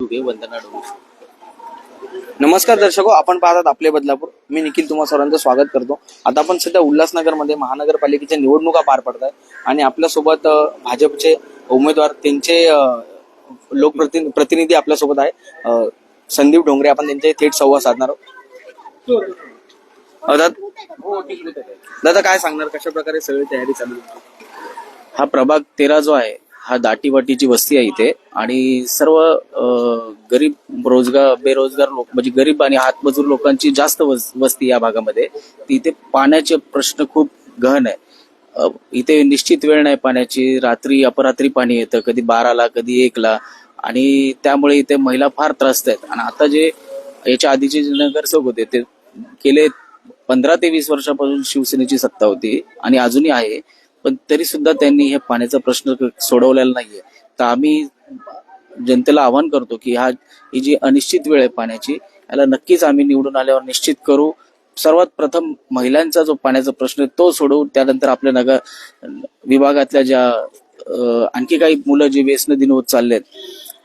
वंदना नमस्कार दर्शको आपण पाहतात आपले बदलापूर. मी निखिल तुम्हा सर्वांचं स्वागत करतो. आता आपण सध्या उल्हासनगरमध्ये महानगरपालिकेच्या निवडणुका पार पडत आहेत आणि आपल्यासोबत भाजपचे उमेदवार त्यांचे लोकप्रतिनिधी लोकप्रति प्रतिनिधी आपल्यासोबत आहे. संदीप डोंगरे आपण त्यांचे थेट संवाद साधणार आहोत. दादा काय सांगणार? कशा प्रकारे सगळी तयारी चालू आहे? हा प्रभाग तेरा जो आहे हा दाटीवाटीची वस्ती आहे इथे. आणि सर्व गरीब रोजगार बेरोजगार लोक म्हणजे गरीब आणि हातमजूर लोकांची जास्त वस्ती या भागामध्ये. इथे पाण्याचे प्रश्न खूप गहन आहे. इथे निश्चित वेळ नाही पाण्याची. रात्री अपरात्री पाणी येतं. कधी बाराला कधी एकला. आणि त्यामुळे इथे महिला फार त्रस्त आहेत. आणि आता जे याच्या आधीचे जे नगरसेवक होते ते गेले पंधरा ते वीस वर्षापासून शिवसेनेची सत्ता होती. आणि अजूनही आहे. पण तरी सुद्धा त्यांनी हे पाण्याचा प्रश्न क- सोडवलेला नाहीये. तर आम्ही जनतेला आवाहन करतो की हा ही जी अनिश्चित वेळ आहे पाण्याची याला नक्कीच आम्ही निवडून आल्यावर निश्चित करू. सर्वात प्रथम महिलांचा जो पाण्याचा प्रश्न आहे तो सोडवू त्यानंतर आपल्या नगर विभागातल्या ज्या आणखी काही मुलं जे व्यसन दिन होत चाललेत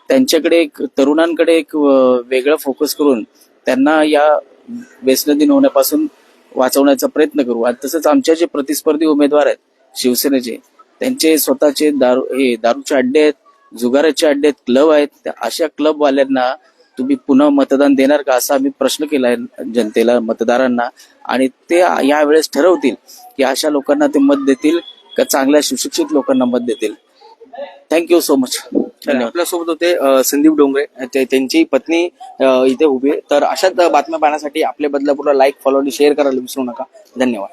त्यांच्याकडे एक तरुणांकडे एक वेगळं फोकस करून त्यांना या व्यसन दिन होण्यापासून वाचवण्याचा प्रयत्न करू. आणि तसंच आमच्या जे प्रतिस्पर्धी उमेदवार आहेत शिवसेनेचे. त्यांचे स्वतःचे दारू हे दारूचे अड्डे आहेत जुगाराचे अड्डे आहेत क्लब आहेत. त्या अशा क्लबवाल्यांना तुम्ही पुन्हा मतदान देणार का असा आम्ही प्रश्न केलाय जनतेला मतदारांना. आणि ते यावेळेस ठरवतील की अशा लोकांना ते मत देतील का चांगल्या सुशिक्षित लोकांना मत देतील. थँक्यू सो मच आपल्यासोबत होते संदीप डोंगरे. त्यांची पत्नी इथे उभी तर अशाच बातम्या पाहण्यासाठी आपल्या बदलापूरला लाईक फॉलो आणि शेअर करायला विसरू नका. धन्यवाद.